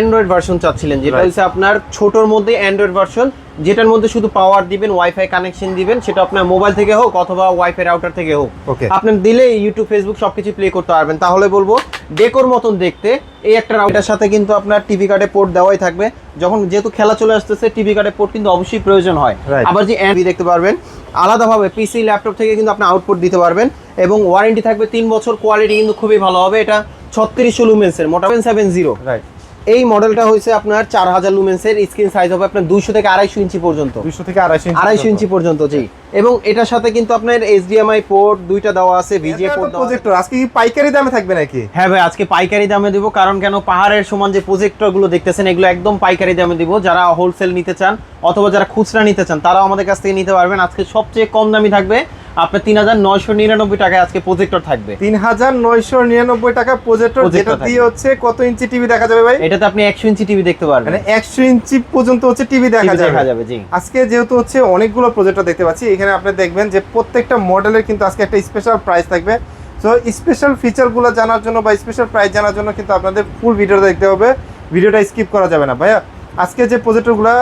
Android version চাচ্ছিলেন যেটা হচ্ছে আপনার ছোটর মধ্যে অ্যান্ড্রয়েড ভার্সন যেটার মধ্যে শুধু পাওয়ার দিবেন ওয়াইফাই কানেকশন দিবেন সেটা আপনার মোবাইল থেকে হোক অথবা ওয়াইফাই রাউটার থেকে হোক. আপনার দিলে ইউটিউব ফেসবুক সবকিছু প্লে করতে পারবেন। তাহলে বলব ডেকোর মতন দেখতে এই একটা রাউটার সাথে কিন্তু আপনার টিভি কার্ডে পোর্ট দেওয়াই থাকবে। যখন যেহেতু খেলা চলে আসতেছে টিভি কার্ডে পোর্ট কিন্তু অবশ্যই প্রয়োজন হয়। আবার যে অ্যান্ড দেখতে পারবেন আলাদাভাবে পিসি ল্যাপটপ থেকে কিন্তু আপনি আউটপুট দিতে পারবেন এবং ওয়ারেন্টি থাকবে তিন বছর কোয়ালিটি কিন্তু খুবই ভালো হবে। এটা ছত্রিশশো লুমেন্সের মোটামুটি সেভেন জিরো রাইট এই মডেলটা হয়েছে আপনার চার হাজার লুমেন্সের স্ক্রিন সাইজ হবে আপনার দুইশো থেকে আড়াইশো ইঞ্চি পর্যন্ত। দুইশো থেকে আড়াইশো ইঞ্চি আড়াইশো ইঞ্চি পর্যন্ত জি। এবং এটার সাথে কিন্তু আপনার এইচডিএমআই পোর্ট দুইটা দেওয়া আছে ভিজিএ পোর্ট। প্রজেক্টর আজকে কি পাইকারি দামে থাকবে নাকি? হ্যাঁ ভাই আজকে পাইকারি দামে দিব কারণ কেন পাহাড়ের সমান যে প্রজেক্টরগুলো দেখতেছেন এগুলো একদম পাইকারি দামে দিব। যারা হোলসেল নিতে চান অথবা যারা খুচরা নিতে চান তারাও আমাদের কাছ থেকে নিতে পারবেন। আজকে সবচেয়ে কম দামি থাকবে আপনার তিন হাজার নয়শো নিরানব্বই টাকায় আজকে প্রজেক্টর থাকবে। তিন হাজার নয়শো নিরানব্বই টাকা প্রজেক্টর যেটা দিয়ে হচ্ছে কত ইঞ্চি টিভি দেখা যাবে ভাই? এটাতে আপনি একশো ইঞ্চি টিভি দেখতে পারবেন। মানে একশো ইঞ্চি পর্যন্ত হচ্ছে টিভি দেখা যাবে দেখা যাবে। জি। আজকে যেহেতু হচ্ছে অনেকগুলো প্রজেক্টর দেখতে পাচ্ছি এখানে আপনি দেখবেন যে প্রত্যেকটা মডেলের কিন্তু আজকে একটা স্পেশাল প্রাইস থাকবে। তো স্পেশাল ফিচারগুলো জানার জন্য বা স্পেশাল প্রাইস জানার জন্য কিন্তু আপনাদের ফুল ভিডিওটা দেখতে হবে। ভিডিওটা স্কিপ করা যাবে না ভাইয়া। আজকে যে প্রজেক্টরগুলো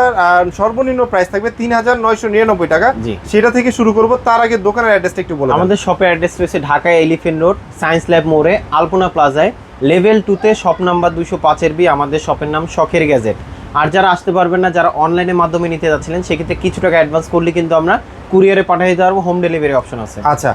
সর্বনিম্ন প্রাইস থাকবে তিন হাজার নয়শো নিরানব্বই টাকা। জি। সেটা থেকে শুরু করব তার আগে দোকানের অ্যাড্রেসটা একটু বলে। আমাদের শপের অ্যাড্রেস রয়েছে Dhaka elephant road science lab মোড়ে আলপনা প্লাজায় লেভেল টুতে শপ নাম্বার দুশো পাঁচের বি আমাদের শপের নাম শখের গ্যাজেট আর যারা আসতে পারবেন না যারা অনলাইনের মাধ্যমে নিতে যাচ্ছিলেন সেক্ষেত্রে কিছু টাকা অ্যাডভান্স করলে কিন্তু আমরা কুরিয়ারে পাঠিয়ে দিতে পারব হোম ডেলিভারি অপশন আছে। আচ্ছা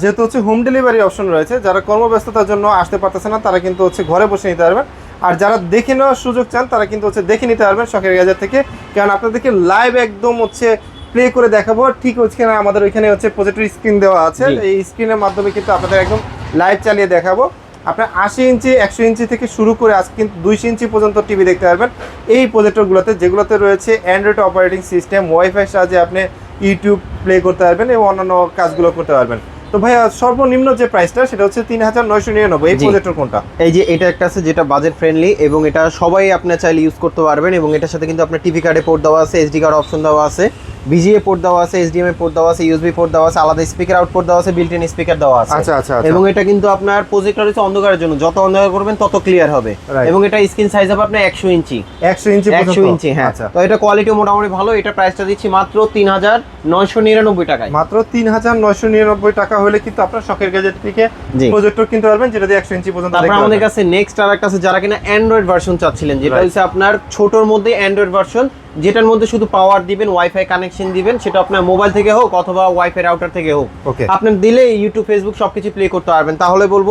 যেহেতু হচ্ছে হোম ডেলিভারি অপশন রয়েছে যারা কর্মব্যস্ততার জন্য আসতে পারতেছে না তারা কিন্তু হচ্ছে ঘরে বসে নিতে পারবেন। আর যারা দেখে নেওয়ার সুযোগ চান তারা কিন্তু হচ্ছে দেখে নিতে পারবেন শখের গাজার থেকে। কারণ আপনাদেরকে লাইভ একদম হচ্ছে প্লে করে দেখাবো। ঠিক হচ্ছে না আমাদের ওইখানে হচ্ছে প্রজেক্টর স্ক্রিন দেওয়া আছে। এই স্ক্রিনের মাধ্যমে কিন্তু আপনাদের একদম লাইভ চালিয়ে দেখাবো। আপনার আশি ইঞ্চি একশো ইঞ্চি থেকে শুরু করে আজ কিন্তু দুইশো ইঞ্চি পর্যন্ত টিভি দেখতে পারবেন। এই প্রজেক্টরগুলোতে যেগুলোতে রয়েছে অ্যান্ড্রয়েড অপারেটিং সিস্টেম ওয়াইফাই সাহায্যে আপনি ইউটিউব প্লে করতে পারবেন এবং অন্যান্য কাজগুলো করতে পারবেন। তো ভাইয়া সর্বনিম্ন যে প্রাইসটা সেটা হচ্ছে তিন হাজার নয়শো নিরানব্বই। এই প্রজেক্টর কোনটা? এই যে এটা একটা আছে যেটা বাজেট ফ্রেন্ডলি এবং এটা সবাই আপনার চাইলে ইউজ করতে পারবেন এবং এটার সাথে কিন্তু আপনার টিভি কার্ডে পোর্ট দেওয়া আছে এসডি কার্ড অপশন দেওয়া আছে। বিজিএ পোর্ট দেওয়া আছে এইচডিএমআই পোর্ট দেওয়া আছে ইউএসবি পোর্ট দেওয়া আছে আলাদা স্পিকার আউটপুট দেওয়া আছে বিল্ট ইন স্পিকার দেওয়া আছে। আচ্ছা আচ্ছা আচ্ছা। এবং এটা কিন্তু আপনার প্রজেক্টর হচ্ছে অন্ধকারের জন্য। যত অন্ধকার করবেন তত ক্লিয়ার হবে। এবং এটা স্ক্রিন সাইজ হবে আপনার একশো ইঞ্চি। একশো ইঞ্চি একশো পর্যন্ত? ইঞ্চি হ্যাঁ। আচ্ছা। তো এটা কোয়ালিটি মোটামুটি ভালো। এটা প্রাইসটা দিচ্ছি মাত্র তিন হাজার নয়শো নিরানব্বই টাকায়। মাত্র তিন হাজার নয়শো নিরানব্বই টাকা হলে কিন্তু আপনার শখের গ্যাজেট থেকে। প্রজেক্টর কিনতে পারবেন যেটা দিয়ে একশো ইঞ্চি পর্যন্ত তারপর দেখতে আমাদের কাছে নেক্সট আর একটা আছে যারা কিনা অ্যান্ড্রয়েড ভার্সন চাচ্ছিলেন যেটা হচ্ছে আপনার ছোটর মধ্যে অ্যান্ড্রয়েড ভার্সন যেটার মধ্যে শুধু পাওয়ার দিবেন ওয়াইফাই কানেকশন দিবেন সেটা আপনার মোবাইল থেকে হোক অথবা ওয়াইফাই রাউটার থেকে হোক। ওকে আপনার দিলে ইউটিউব ফেসবুক সবকিছু প্লে করতে পারবেন। তাহলে বলব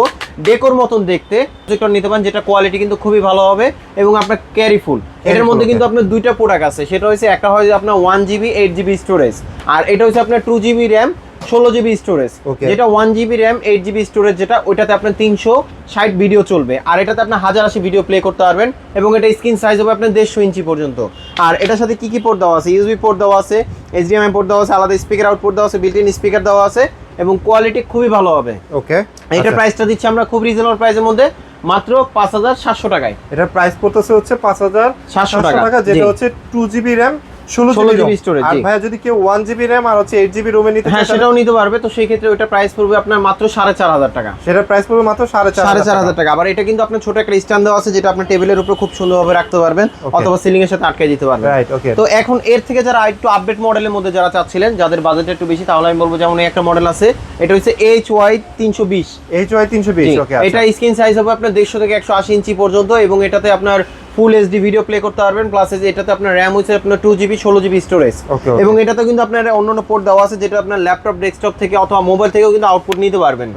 ডেকোর মতন দেখতে প্রজেক্টর নিতে পারেন যেটা কোয়ালিটি কিন্তু খুবই ভালো হবে এবং আপনার ক্যারিফুল এটার মধ্যে কিন্তু আপনার দুইটা প্রোডাক্ট আছে সেটা হচ্ছে একটা হয় আপনার one GB eight GB storage আর এটা হচ্ছে আপনার টু জিবি র্যাম ষোলো জিবি স্টোরেজ. যেটা one GB RAM eight GB storage যেটা ওইটাতে আপনার তিনশো ষাট ভিডিও চলবে। আর এটাতে আপনার হাজার আশি ভিডিও প্লে করতে পারবেন এবং এটা স্ক্রিন সাইজ হবে আপনার দেড়শো ইঞ্চি পর্যন্ত। আর এটার সাথে কি কি পোর্ট দেওয়া আছে? ইউএসবি পোর্ট দেওয়া আছে এইচডিএমআই পোর্ট দেওয়া আছে আলাদা স্পিকার আউটপুট দেওয়া আছে বিল্ট ইন স্পিকার দেওয়া আছে এবং কোয়ালিটি খুবই ভালো হবে। ওকে এটা প্রাইসটা দিচ্ছি আমরা খুব রিজনেবল প্রাইসের মধ্যে মাত্র পাঁচ হাজার সাতশো টাকায়। এটার প্রাইস পড়তেছে হচ্ছে পাঁচ হাজার 700 টাকা, টাকা যেটা হচ্ছে টু জিবি র্যাম ষোলো জিবি GB আর ভাইয়া যদি কেউ ওয়ান জিবি র্যাম আর হচ্ছে এইট জিবি রোমে নিতে হ্যাঁ সেটাও নিতে পারবে। তো সেই ক্ষেত্রে ওইটা প্রাইস পড়বে আপনার মাত্র সাড়ে চার হাজার টাকা। সেটার প্রাইস পড়বে মাত্র সাড়ে চার সাড়ে চার হাজার টাকা। আবার এটা কিন্তু আপনার ছোট একটা স্ট্যান্ড দেওয়া আছে যেটা আপনার টেবিলের উপর খুব সুন্দরভাবে রাখতে পারবেন অথবা সিলিং এর সাথে আটকে দিতে পারবেন। রাইট ওকে তো এখন এর থেকে যারা একটু আপডেট মডেলের মধ্যে যারা চাচ্ছিলেন যাদের বাজেট একটু বেশি তাহলে আমি বলব যেমন একটা মডেল আছে। এটা হচ্ছে এইচ ওয়াই তিনশো বিশ। এইচ ওয়াই তিনশো বিশ এটা স্ক্রিন সাইজ হবে আপনার দেড়শো থেকে একশো আশি ইঞ্চি পর্যন্ত এবং এটাতে আপনার ফুল এইচডি ভিডিও প্লে করতে পারবেন প্লাস এটাতে আপনার র্যাম হচ্ছে আপনার টু জিবি ষোলো জিবি স্টোরেজ. এবং এটাতে কিন্তু আপনার অন্যান্য পোর্ট দেওয়া আছে যেটা আপনার ল্যাপটপ ডেস্কটপ থেকে অথবা মোবাইল থেকেও কিন্তু আউটপুট নিতে পারবেন।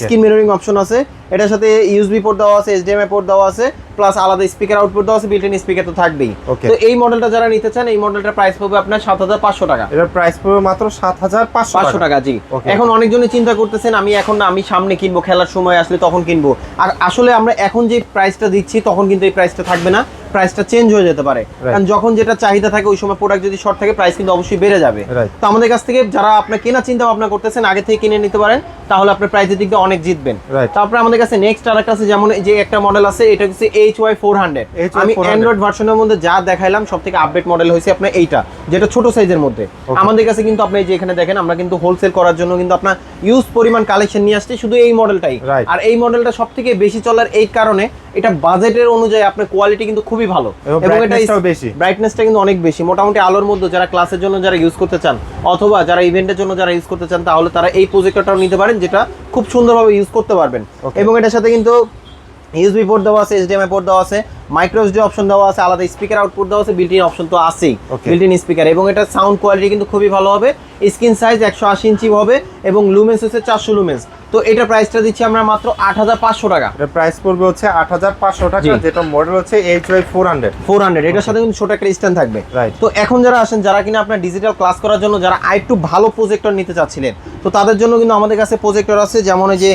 স্ক্রিন মিররিং অপশন আছে। এটার সাথে ইউএসবি পোর্ট দেওয়া আছে এইচডিএমআই পোর্ট দেওয়া আছে প্লাস আলাদা স্পিকার আউটপুট দেওয়া আছে বিল্ট ইন স্পিকার তো থাকবেই। তো এই মডেলটা যারা নিতে চান এই মডেলটার প্রাইস পড়বে আপনার সাত হাজার পাঁচশো টাকা। এটার প্রাইস পড়বে মাত্র সাত হাজার পাঁচশো টাকা। জি. এখন অনেকজনই চিন্তা করতেছেন আমি এখন না আমি সামনে কিনবো খেলার সময় আসলে তখন কিনবো। আর আসলে আমরা এখন যে প্রাইসটা দিচ্ছি তখন কিন্তু এই প্রাইসটা থাকবে না। да? প্রাইসটা চেঞ্জ হয়ে যেতে পারে। কারণ যখন যেটা চাহিদা থাকে ওই সময় প্রোডাক্ট যদি শর্ট থাকে প্রাইস কিন্তু অবশ্যই বেড়ে যাবে। তো আমাদের কাছ থেকে যারা আপনার কেনা চিন্তা ভাবনা করতেছেন আগে থেকে কিনে নিতে পারেন তাহলে আপনার প্রাইসের দিক দিয়ে অনেক জিতবেন। তারপরে আমাদের কাছে নেক্সট আর একটা আছে যেমন যে একটা মডেল আছে এটা হচ্ছে এইচ ওয়াই ফোর হান্ড্রেড আমি অ্যান্ড্রয়েড ভার্সনের মধ্যে যা দেখাইলাম সব থেকে আপডেট মডেল হয়েছে আপনার এইটা যেটা ছোট সাইজের মধ্যে। আমাদের কাছে কিন্তু আপনি যে এখানে দেখেন আমরা কিন্তু হোলসেল করার জন্য কিন্তু আপনার ইউজ পরিমাণ কালেকশন নিয়ে আসছি শুধু এই মডেলটাই. আর এই মডেলটা সব থেকে বেশি চলার এই কারণে এটা বাজেটের অনুযায়ী আপনার কোয়ালিটি কিন্তু খুবই খুবই ভালো। এবং brightness-টাও বেশি। ব্রাইটনেসটা কিন্তু অনেক বেশি। মোটামুটি আলোর মধ্যে যারা ক্লাসের জন্য যারা ইউজ করতে চান অথবা যারা ইভেন্টের জন্য যারা ইউজ করতে চান তাহলে তারা এই প্রজেক্টরটাও নিতে পারেন যেটা খুব সুন্দরভাবে ইউজ করতে পারবেন। এবং এটার সাথে কিন্তু ইউএসবি পোর্ট দেওয়া আছে এইচডিএমআই পোর্ট দেওয়া আছে মাইক্রো এসডি অপশন দেওয়া আছে আলাদা স্পিকার আউটপুট দেওয়া আছে বিল্ট ইন অপশন তো আছেই. বিল্ট ইন স্পিকার এবং এটা সাউন্ড কোয়ালিটি কিন্তু খুবই ভালো হবে স্ক্রিন সাইজ একশো আশি ইঞ্চি হবে এবং লুমেন্স হচ্ছে চারশো লুমেন্স তো এটা প্রাইসটা দিচ্ছি আমরা মাত্র আট হাজার পাঁচশো টাকা। প্রাইস পড়বে হচ্ছে আট হাজার পাঁচশো টাকা যেটা মডেল হচ্ছে H Y four hundred four hundred এটার সাথে কিন্তু ছোট একটা স্ট্যান্ড থাকবে. তো এখন যারা আসেন যারা কিনা আপনার ডিজিটাল ক্লাস করার জন্য যারা আরেকটু ভালো প্রজেক্টর নিতে চাচ্ছিলেন তো তাদের জন্য কিন্তু আমাদের কাছে প্রজেক্টর আছে যেমন এই যে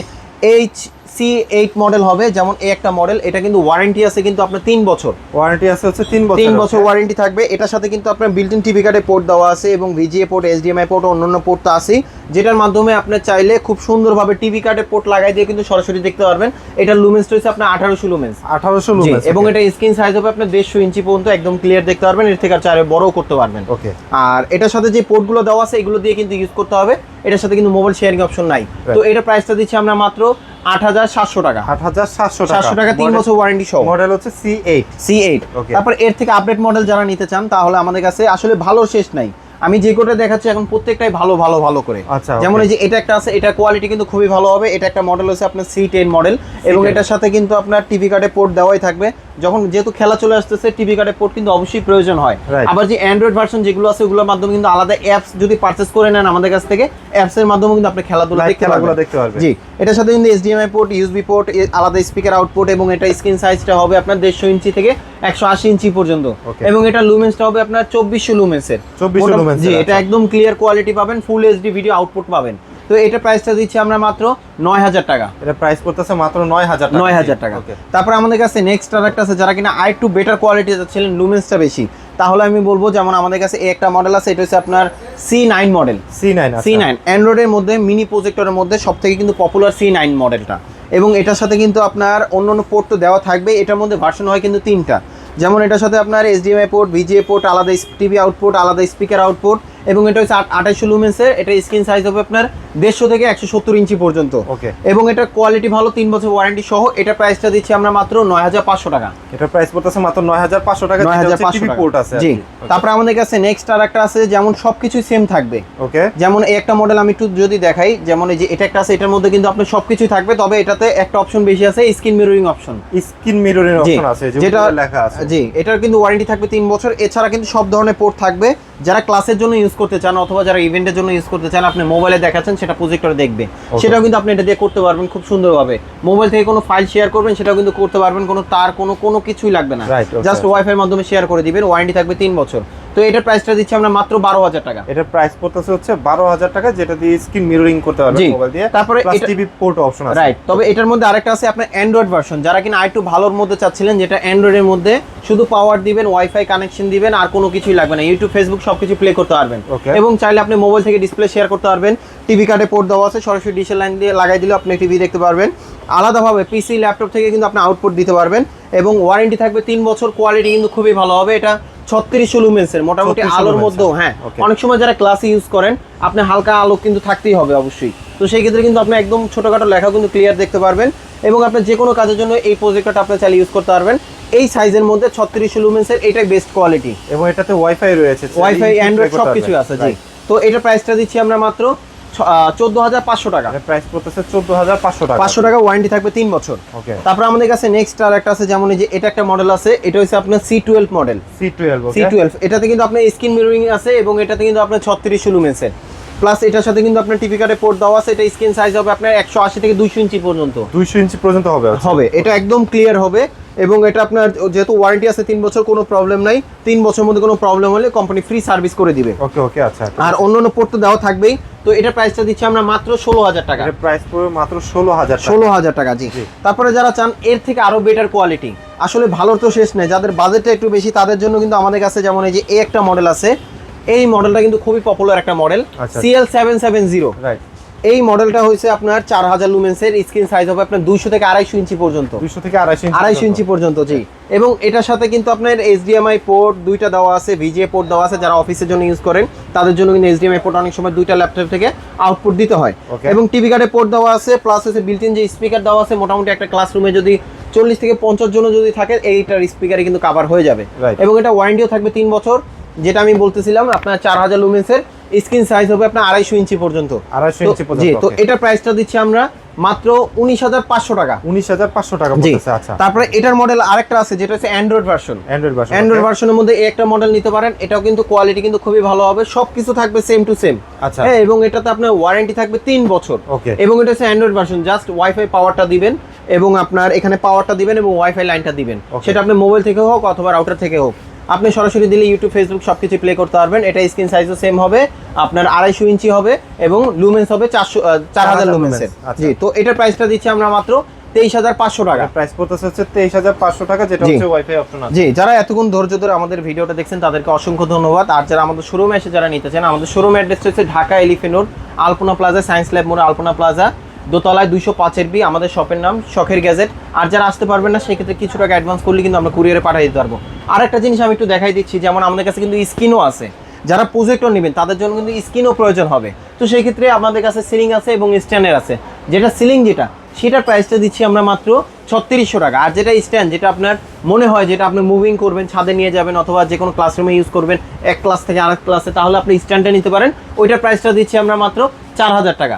এইচ সি এইট মডেল হবে যেমন এই একটা মডেল এটা কিন্তু ওয়ারেন্টি আছে কিন্তু আপনার তিন বছর। ওয়ারেন্টি আছে হচ্ছে তিন বছর তিন বছর ওয়ারেন্টি থাকবে। এটার সাথে কিন্তু আপনার বিল্ট ইন টিভি কার্ডে পোর্ট দেওয়া আছে এবং ভিজিএ পোর্ট এইচডিএমআই পোর্ট অন্যান্য পোর্ট তো আছেই যেটার মাধ্যমে আপনি চাইলে খুব সুন্দরভাবে টিভি কার্ডে পোর্ট লাগাই দিয়ে কিন্তু সরাসরি দেখতে পারবেন। এটার লুমেন্স রয়েছে আপনার আঠারোশো লুমেন্স আঠারোশো লুমেন্স এবং এটা স্ক্রিন সাইজ হবে আপনার দেড়শো ইঞ্চি পর্যন্ত একদম ক্লিয়ার দেখতে পারবেন। এর থেকে আর চাইলে বড়ও করতে পারবেন। ওকে আর এটার সাথে যে পোর্টগুলো দেওয়া আছে এগুলো দিয়ে কিন্তু ইউজ করতে হবে। এটার সাথে কিন্তু মোবাইল শেয়ারিং অপশন নাই। তো এটা প্রাইসটা দিচ্ছি আমরা মাত্র আট হাজার সাতশো টাকা। আট হাজার সাতশো টাকা। সাতশো টাকা তিন বছর ওয়ারেন্টি সহ। মডেল হচ্ছে সি এইট সি এইট তারপর এর থেকে আপডেট মডেল যারা নিতে চান তাহলে আমাদের কাছে আসলে ভালো শেষ নাই। আমি যে কোটা দেখাচ্ছি এখন প্রত্যেকটাই ভালো ভালো ভালো করে। আচ্ছা, যেমন এই যে এটা একটা আছে এটা কোয়ালিটি কিন্তু খুবই ভালো হবে। এটা একটা মডেল হচ্ছে আপনার সি টেন মডেল এবং এটার সাথে কিন্তু আপনার টিভি কার্ডে পোর্ট দেওয়াই থাকবে। যখন যেহেতু খেলা চলে আসতেছে টিভি কার্ডে পোর্ট কিন্তু অবশ্যই প্রয়োজন হয়। আবার যে অ্যান্ড্রয়েড ভার্সন যেগুলো আছে ওগুলোর মাধ্যমে কিন্তু আলাদা অ্যাপস যদি পারচেস করে নেন আমাদের কাছ থেকে অ্যাপস এর মাধ্যমে কিন্তু আপনি খেলাধুলা দেখতে পারবেন। জি। এটার সাথে কিন্তু এইচডিএমআই পোর্ট ইউএসবি পোর্ট আলাদা স্পিকার আউটপুট এবং এটা স্ক্রিন সাইজটা হবে আপনার দেড়শো ইঞ্চি থেকে একশো আশি ইঞ্চি পর্যন্ত। এবং এটা লুমেন্সটা হবে আপনার চব্বিশশো লুমেন্সের 2400 lumens জি এটা একদম ক্লিয়ার কোয়ালিটি পাবেন ফুল এইচডি ভিডিও আউটপুট পাবেন। তো এটা প্রাইসটা দিচ্ছি আমরা মাত্র নয় হাজার টাকা। এটা প্রাইস পড়তেছে মাত্র নয় হাজার নয় হাজার টাকা। তারপর আমাদের কাছে নেক্সট আর একটা আছে যারা কিনা আর একটু বেটার কোয়ালিটি যাচ্ছিলেন লুমেন্সটা বেশি। তাহলে আমি বলব যেমন আমাদের কাছে এই একটা মডেল আছে এটা হচ্ছে আপনার C nine model C nine C nine অ্যান্ড্রয়েডের মধ্যে মিনি প্রজেক্টরের মধ্যে সব থেকে কিন্তু পপুলার সি নাইন মডেলটা এবং এটার সাথে কিন্তু আপনার অন্য অন্য পোর্ট তো দেওয়া থাকবে এটার মধ্যে ভার্সন হয় কিন্তু তিনটা। যেমন এটার সাথে আপনার এইচডিএমআই পোর্ট ভিজিএ পোর্ট আলাদা টিভি আউটপুট আলাদা স্পিকার আউটপুট এবং এটা হচ্ছে আঠাইশো লুমেন্সের এটা স্ক্রিন সাইজ হবে আপনার দেড়শো থেকে একশো সত্তর ইঞ্চি পর্যন্ত। ওকে এবং এটা কোয়ালিটি ভালো তিন বছর ওয়ারেন্টি সহ এটা প্রাইসটা দিচ্ছি আমরা মাত্র নয় হাজার পাঁচশো টাকা। এটা প্রাইস পড়তেছে মাত্র নয় হাজার পাঁচশো টাকা নয় হাজার পাঁচশো পোর্ট আছে জি। তারপরে আমাদের কাছে নেক্সট আর একটা আছে যেমন সবকিছু সেম থাকবে। ওকে যেমন এই একটা মডেল আমি একটু যদি দেখাই যেমন এই যে এটা একটা আছে এটার মধ্যে কিন্তু আপনার সবকিছুই থাকবে তবে এটাতে একটা অপশন বেশি আছে স্ক্রিন মিররিং অপশন স্ক্রিন মিররের জি। অপশন আছে যেটা লেখা আছে। জি এটার কিন্তু ওয়ারেন্টি থাকবে তিন বছর এছাড়া কিন্তু সব ধরনের পোর্ট থাকবে। যারা ক্লাসের জন্য ইউজ করতে চান অথবা যারা ইভেন্টের জন্য ইউজ করতে চান আপনি মোবাইলে দেখাচ্ছেন সেটা প্রজেক্টরে দেখবে। সেটাও কিন্তু আপনি এটা দিয়ে করতে পারবেন খুব সুন্দরভাবে। মোবাইল থেকে কোনো ফাইল শেয়ার করবেন সেটাও কিন্তু করতে পারবেন কোনো তার কোনো কোনো কিছুই লাগবে না. জাস্ট ওয়াইফাই মাধ্যমে শেয়ার করে দিবেন ওয়ারেন্টি থাকবে তিন বছর। তো এটার প্রাইসটা দিচ্ছি আমরা মাত্র বারো হাজার টাকা। এটার প্রাইস পড়তেছে হচ্ছে বারো হাজার টাকা যেটা দিয়ে স্ক্রিন মিররিং করতে পারবে মোবাইল দিয়ে। তারপরে টিভি পোর্ট অপশন আছে। রাইট তবে এটার মধ্যে আরেকটা আছে আপনার অ্যান্ড্রয়েড ভার্সন যারা কিনা আরেকটু ভালোর মধ্যে চাচ্ছিলেন যেটা অ্যান্ড্রয়েডের মধ্যে শুধু পাওয়ার দিবেন ওয়াইফাই কানেকশন দিবেন আর কোনো কিছুই লাগবে না। ইউটিউব ফেসবুক সবকিছু প্লে করতে পারবেন. এবং চাইলে আপনি মোবাইল থেকে ডিসপ্লে শেয়ার করতে পারবেন। টিভি কার্ডে পোর্ট দেওয়া আছে সরাসরি ডিশের লাইন দিয়ে লাগাই দিলে আপনি টিভি দেখতে পারবেন। আলাদাভাবে পিসি ল্যাপটপ থেকে কিন্তু আপনি আউটপুট দিতে পারবেন। এবং ওয়ারেন্টি থাকবে তিন বছর কোয়ালিটি কিন্তু খুবই ভালো হবে। এটা ছত্রিশশো লুমেন্সের মোটামুটি আলোর মধ্যেও হ্যাঁ। অনেক সময় যারা ক্লাসে ইউজ করেন আপনি হালকা আলো কিন্তু থাকতেই হবে অবশ্যই। তো সেই ক্ষেত্রে কিন্তু আপনি একদম ছোটখাটো লেখা কিন্তু ক্লিয়ার দেখতে পারবেন এবং আপনি যে কোনো কাজের জন্য এই প্রজেক্টরটা আপনি চাইলে ইউজ করতে পারবেন। এই সাইজের মধ্যে ছত্রিশ লুমেন্সের এটাই বেস্ট কোয়ালিটি এবং এটাতে ওয়াইফাই রয়েছে ওয়াইফাই অ্যান্ড্রয়েড সব কিছু আছে জি। তো এটা প্রাইসটা দিচ্ছি আমরা মাত্র চোদ্দ হাজার পাঁচশো টাকা। প্রাইস পড়তেছে চোদ্দ হাজার পাঁচশো টাকা। পাঁচশো টাকা ওয়ারেন্টি থাকবে তিন বছর। ওকে তারপর আমাদের কাছে নেক্সট আর একটা আছে যেমন যে এটা একটা মডেল আছে এটা হচ্ছে আপনার C twelve model C twelve C twelve এটাতে কিন্তু আপনার স্ক্রিন মিররিং আছে এবং এটাতে কিন্তু আপনার ছত্রিশ লুমেন্সের প্লাস এটার সাথে কিন্তু আপনার টিভি কার্ডে পোর্ট দেওয়া আছে এটা স্ক্রিন সাইজ হবে আপনার একশো আশি থেকে দুইশো ইঞ্চি পর্যন্ত। দুইশো ইঞ্চি পর্যন্ত হবে হবে এটা একদম ক্লিয়ার হবে এবং এটা আপনার যেহেতু ওয়ারেন্টি আছে তিন বছর কোনো প্রবলেম নাই তিন বছরের মধ্যে কোনো প্রবলেম হলে কোম্পানি ফ্রি সার্ভিস করে দিবে। ওকে ওকে আচ্ছা আর অন্য অন্য পোর্ট তো দেওয়া থাকবেই তো এটা প্রাইসটা দিচ্ছি আমরা মাত্র ষোলো হাজার টাকা। প্রাইস পড়বে মাত্র ষোলো হাজার টাকা। ষোলো হাজার টাকা জি। জি। তারপরে যারা চান এর থেকে আরও বেটার কোয়ালিটি আসলে ভালোর তো শেষ নেই যাদের বাজেটটা একটু বেশি তাদের জন্য কিন্তু আমাদের কাছে যেমন এই যে এই একটা মডেল আছে এই মডেলটা কিন্তু খুবই পপুলার একটা model. CL seven seven zero এই মডেলটা হয়েছে আপনার চার হাজার লুমেন্সের স্ক্রিন সাইজ হবে আপনার দুইশো থেকে আড়াইশো ইঞ্চি পর্যন্ত। দুইশো থেকে আড়াইশো আড়াইশো ইঞ্চি পর্যন্ত জি। এবং এটার সাথে কিন্তু আপনার এইচডিএমআই পোর্ট দুইটা দেওয়া আছে ভিজিএ পোর্ট দেওয়া আছে যারা অফিসের জন্য ইউজ করেন তাদের জন্য কিন্তু এইচডিএমআই পোর্ট অনেক সময় দুইটা ল্যাপটপ থেকে আউটপুট দিতে হয়। এবং টিভি কার্ডে পোর্ট দেওয়া আছে প্লাস হচ্ছে বিল্ট ইন যে স্পিকার দেওয়া আছে মোটামুটি একটা ক্লাসরুমে যদি চল্লিশ থেকে পঞ্চাশ জন যদি থাকে এইটার স্পিকারে কিন্তু কাভার হয়ে যাবে। এবং এটা ওয়ারেন্টিও থাকবে তিন বছর। যেটা আমি বলতেছিলাম আপনার চার হাজার লুমেন্সের স্ক্রিন সাইজ হবে আপনার আড়াইশো ইঞ্চি পর্যন্ত। আড়াইশো ইঞ্চি পর্যন্ত জি তো এটার প্রাইসটা দিচ্ছি আমরা মাত্র উনিশ হাজার পাঁচশো টাকা। উনিশ হাজার পাঁচশো টাকা জি আচ্ছা। তারপরে এটার মডেল আরেকটা আছে যেটা হচ্ছে Android version Android version Android ভার্সনের মধ্যে এই একটা মডেল নিতে পারেন এটাও কিন্তু কোয়ালিটি কিন্তু খুবই ভালো হবে সবকিছু থাকবে সেম টু সেম আচ্ছা। হ্যাঁ এবং এটাতে আপনার ওয়ারেন্টি থাকবে তিন বছর। Okay. এবং এটা হচ্ছে অ্যান্ড্রয়েড ভার্সন জাস্ট ওয়াইফাই পাওয়ারটা দিবেন এবং আপনার এখানে পাওয়ারটা দিবেন এবং ওয়াইফাই লাইনটা দিবেন। সেটা আপনি মোবাইল থেকে হোক অথবা রাউটার থেকে হোক। আপনি সরাসরি দিলে ইউটিউব ফেসবুক সবকিছু প্লে করতে পারবেন। এটা স্ক্রিন সাইজও সেম হবে আপনার আড়াইশো ইঞ্চি হবে এবং লুমেন্স হবে চারশো চার হাজার 4000 লুমেন্সের আচ্ছা। জি তো এটার প্রাইসটা দিচ্ছি আমরা মাত্র তেইশ হাজার পাঁচশো টাকা। প্রাইস পড়তেছে হচ্ছে তেইশ হাজার পাঁচশো টাকা যেটা হচ্ছে ওয়াইফাই অপশন আছে। জি যারা এতক্ষণ ধৈর্য ধরে আমাদের ভিডিওটা দেখছেন তাদেরকে অসংখ্য ধন্যবাদ। আর যারা আমাদের শোরুমে এসে যারা নিতে চান আমাদের শোরুম অ্যাড্রেস হচ্ছে Dhaka elephant road Alpana plaza science lab মোড়ে আলপনা প্লাজা। দোতলায় দুইশো পাঁচের বি, আমাদের শপের নাম শখের গ্যাজেট। আর যারা আসতে পারবেন না, সেক্ষেত্রে কিছু টাকা অ্যাডভান্স করলে কিন্তু আমরা কুরিয়ারে পাঠিয়ে দিতে পারব। আর একটা জিনিস আমি একটু দেখাই দিচ্ছি, যেমন আমাদের কাছে কিন্তু স্কিনও আছে। যারা প্রজেক্টর নেবেন, তাদের জন্য কিন্তু স্ক্রিনও প্রয়োজন হবে। তো সেই ক্ষেত্রে আমাদের কাছে সিলিং আছে এবং স্ট্যান্ডের আছে। যেটা সিলিং যেটা, সেটার প্রাইসটা দিচ্ছি আমরা মাত্র ছত্রিশশো টাকা। আর যেটা স্ট্যান্ড যেটা আপনার মনে হয় যেটা আপনি মুভিং করবেন, ছাদে নিয়ে যাবেন অথবা যে কোনো ক্লাসরুমে ইউজ করবেন, এক ক্লাস থেকে আরেক ক্লাসে তাহলে আপনি স্ট্যান্ডটা নিতে পারেন। ওইটার প্রাইসটা দিচ্ছি আমরা মাত্র চার হাজার টাকা।